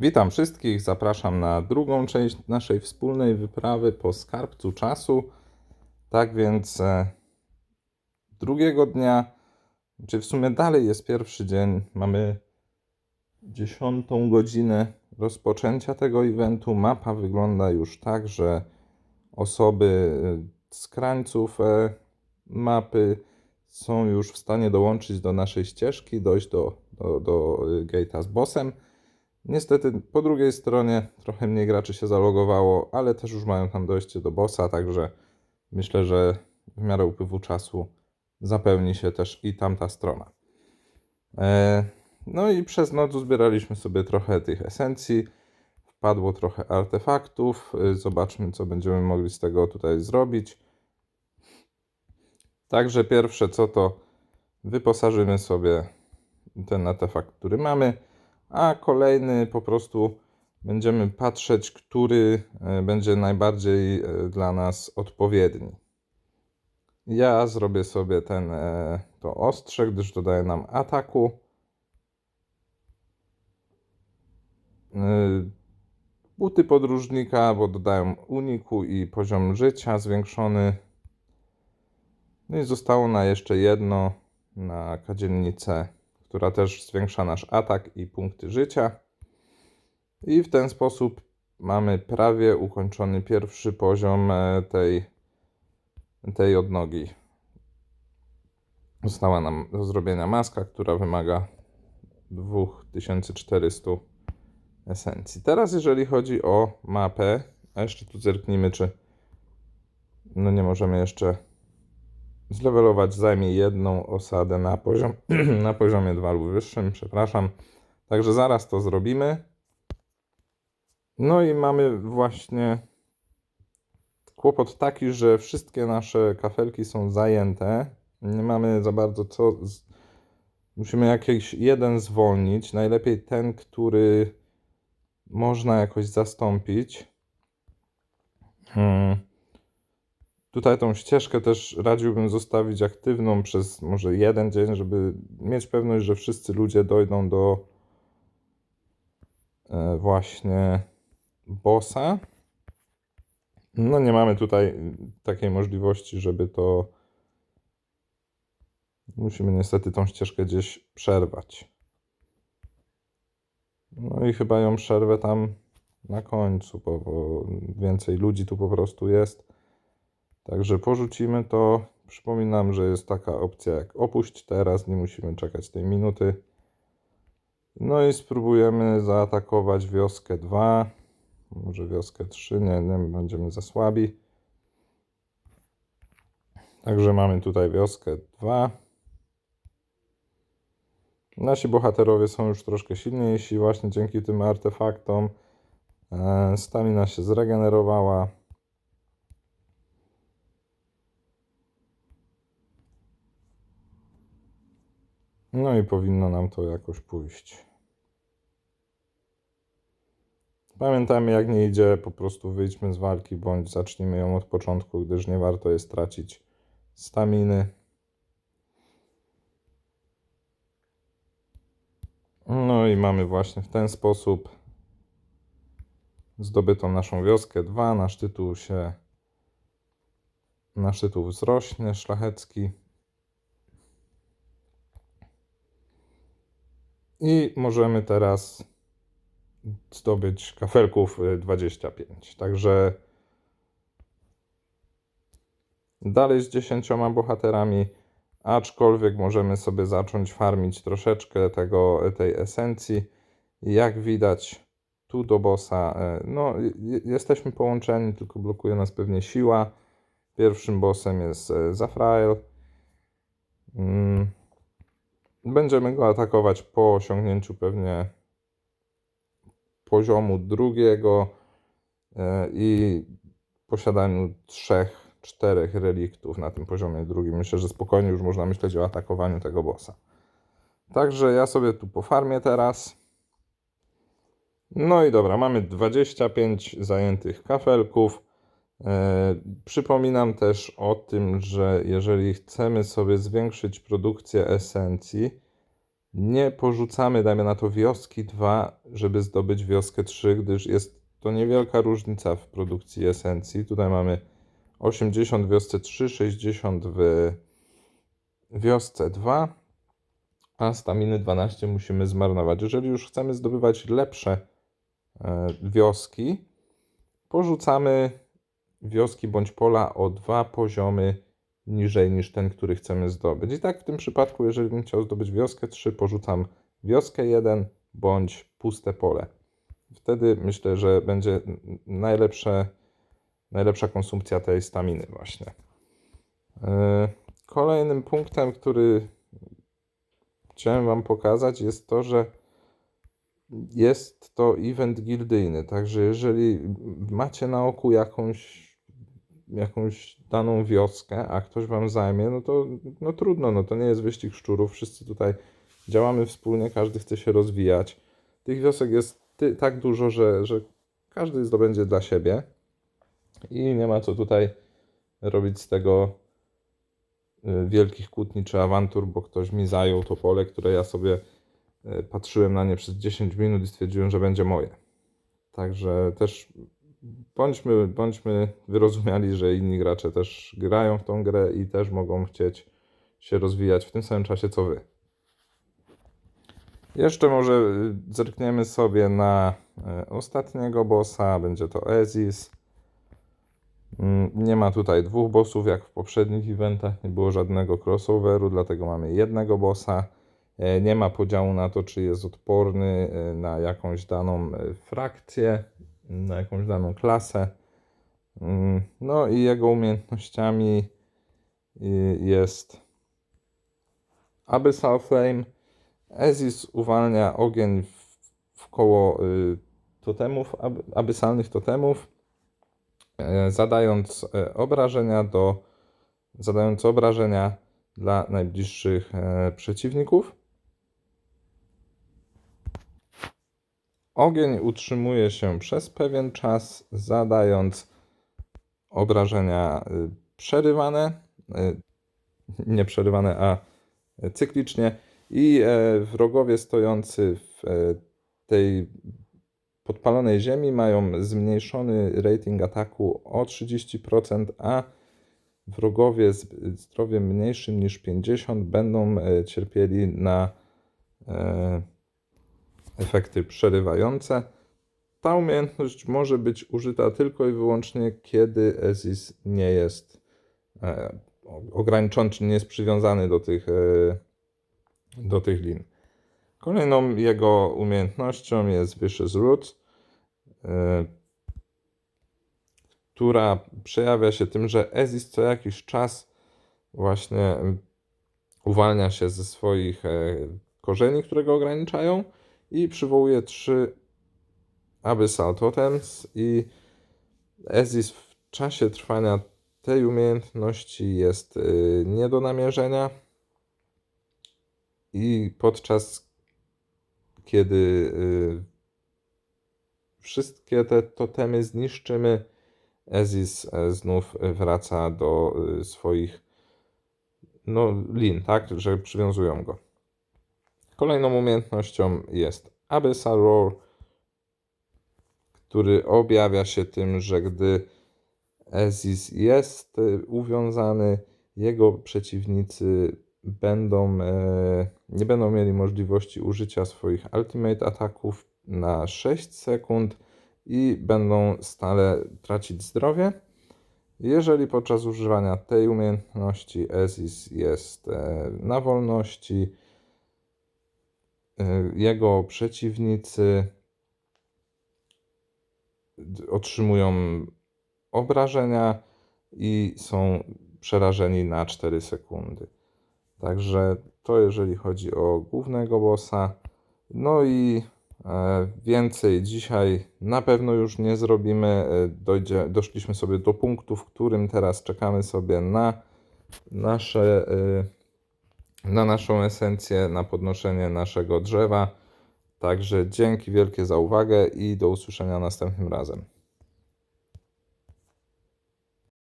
Witam wszystkich, zapraszam na drugą część naszej wspólnej wyprawy po skarbcu czasu. Tak więc e, drugiego dnia, czy w sumie dalej jest pierwszy dzień, mamy dziesiątą godzinę rozpoczęcia tego eventu. Mapa wygląda już tak, że osoby e, z krańców e, mapy są już w stanie dołączyć do naszej ścieżki, dojść do, do, do gate'a z bossem. Niestety po drugiej stronie trochę mniej graczy się zalogowało, ale też już mają tam dojście do bossa, także myślę, że w miarę upływu czasu zapełni się też i tamta strona. E, No i przez noc zbieraliśmy sobie trochę tych esencji, wpadło trochę artefaktów. E, Zobaczmy, co będziemy mogli z tego tutaj zrobić. Także pierwsze co to wyposażymy sobie ten artefakt, który mamy, a kolejny po prostu będziemy patrzeć, który e, będzie najbardziej e, dla nas odpowiedni. Ja zrobię sobie ten, e, to ostrze, gdyż dodaje nam ataku. Buty podróżnika, bo dodają uniku i poziom życia zwiększony. No i zostało na jeszcze jedno, na kadzielnicę, która też zwiększa nasz atak i punkty życia. I w ten sposób mamy prawie ukończony pierwszy poziom e, tej, tej odnogi. Została nam do zrobienia maska, która wymaga 2400 esencji. Teraz jeżeli chodzi o mapę, a jeszcze tu zerknijmy, czy no nie możemy jeszcze zlevelować zajmie jedną osadę na, poziom, na poziomie 2 lub wyższym, przepraszam. Także zaraz to zrobimy. No i mamy właśnie kłopot taki, że wszystkie nasze kafelki są zajęte. Nie mamy za bardzo co. Musimy jakiś jeden zwolnić. Najlepiej ten, który można jakoś zastąpić. Hmm. Tutaj tą ścieżkę też radziłbym zostawić aktywną przez może jeden dzień, żeby mieć pewność, że wszyscy ludzie dojdą do e, właśnie bossa. No nie mamy tutaj takiej możliwości, żeby to musimy niestety tą ścieżkę gdzieś przerwać. No i chyba ją przerwę tam na końcu, bo, bo więcej ludzi tu po prostu jest. Także porzucimy to. Przypominam, że jest taka opcja jak opuść teraz, nie musimy czekać tej minuty. No i spróbujemy zaatakować wioskę 2. Może wioskę 3, nie, nie będziemy za słabi. Także mamy tutaj wioskę 2. Nasi bohaterowie są już troszkę silniejsi, właśnie dzięki tym artefaktom. E, Stamina się zregenerowała. No i powinno nam to jakoś pójść. Pamiętajmy, jak nie idzie, po prostu wyjdźmy z walki, bądź zacznijmy ją od początku, gdyż nie warto jest tracić staminy. No i mamy właśnie w ten sposób zdobytą naszą wioskę 2. Nasz tytuł się nasz tytuł wzrośnie, szlachecki. I możemy teraz zdobyć kafelków y, 25. Także dalej z 10 bohaterami, aczkolwiek możemy sobie zacząć farmić troszeczkę tego, tej esencji. Jak widać, tu do bossa, e, no jesteśmy połączeni, tylko blokuje nas pewnie siła. Pierwszym bossem jest Zafrael. Mm. Będziemy go atakować po osiągnięciu pewnie poziomu drugiego e, i posiadaniu trzech, czterech reliktów na tym poziomie drugim. Myślę, że spokojnie już można myśleć o atakowaniu tego bossa. Także ja sobie tu pofarmię teraz. No i dobra, mamy 25 zajętych kafelków. E, przypominam też o tym, że jeżeli chcemy sobie zwiększyć produkcję esencji, nie porzucamy, dajmy na to, wioski 2, żeby zdobyć wioskę 3, gdyż jest to niewielka różnica w produkcji esencji. Tutaj mamy 80 w wiosce 3, 60 w wiosce 2, a staminy 12 musimy zmarnować. Jeżeli już chcemy zdobywać lepsze e, wioski, porzucamy wioski bądź pola o dwa poziomy niżej niż ten, który chcemy zdobyć. I tak w tym przypadku, jeżeli bym chciał zdobyć wioskę 3, porzucam wioskę 1 bądź puste pole. Wtedy myślę, że będzie najlepsze, najlepsza konsumpcja tej staminy właśnie. Yy, Kolejnym punktem, który chciałem Wam pokazać, jest to, że jest to event gildyjny. Także jeżeli macie na oku jakąś, jakąś daną wioskę, a ktoś Wam zajmie, no to no trudno, no to nie jest wyścig szczurów. Wszyscy tutaj działamy wspólnie, każdy chce się rozwijać. Tych wiosek jest ty, tak dużo, że, że każdy zdobędzie dla siebie i nie ma co tutaj robić z tego y, wielkich kłótni czy awantur, bo ktoś mi zajął to pole, które ja sobie y, patrzyłem na nie przez 10 minut i stwierdziłem, że będzie moje. Także też bądźmy, bądźmy wyrozumiali, że inni gracze też grają w tą grę i też mogą chcieć się rozwijać w tym samym czasie co wy. Jeszcze może y, zerkniemy sobie na y, ostatniego bossa, będzie to Ezis. Mm, Nie ma tutaj dwóch bossów jak w poprzednich eventach, nie było żadnego crossoveru, dlatego mamy jednego bossa. E, Nie ma podziału na to, czy jest odporny e, na jakąś daną e, frakcję, na jakąś daną klasę. Mm, No i jego umiejętnościami y, jest Abyssal Flame. Ezis uwalnia ogień w, w koło y, totemów, ab, abysalnych totemów, e, zadając e, obrażenia do zadając obrażenia dla najbliższych e, przeciwników. Ogień utrzymuje się przez pewien czas, zadając obrażenia y, przerywane, y, nie przerywane, a cyklicznie. I e, wrogowie stojący w e, tej podpalonej ziemi mają zmniejszony rating ataku o 30%, a wrogowie z zdrowiem mniejszym niż 50 będą e, cierpieli na efekty przerywające. Ta umiejętność może być użyta tylko i wyłącznie, kiedy Ezis nie jest e, ograniczony, czy nie jest przywiązany do tych, e, do tych lin. Kolejną jego umiejętnością jest Vicious Root, e, która przejawia się tym, że Ezis co jakiś czas właśnie uwalnia się ze swoich e, korzeni, które go ograniczają i przywołuje trzy Abyssal Totems i Ezis w czasie trwania tej umiejętności jest y, nie do namierzenia i podczas kiedy y, wszystkie te totemy zniszczymy, Ezis e, znów wraca do y, swoich no, lin, tak, że przywiązują go. Kolejną umiejętnością jest Abyssal Roar, który objawia się tym, że gdy Ezis jest e, uwiązany, jego przeciwnicy będą, e, nie będą mieli możliwości użycia swoich ultimate ataków na 6 sekund i będą stale tracić zdrowie. Jeżeli podczas używania tej umiejętności Ezis jest e, na wolności, jego przeciwnicy otrzymują obrażenia i są przerażeni na 4 sekundy. Także to jeżeli chodzi o głównego bossa. No i e, więcej dzisiaj na pewno już nie zrobimy. E, Dojdzie, doszliśmy sobie do punktu, w którym teraz czekamy sobie na nasze, e, na naszą esencję, na podnoszenie naszego drzewa. Także dzięki wielkie za uwagę i do usłyszenia następnym razem.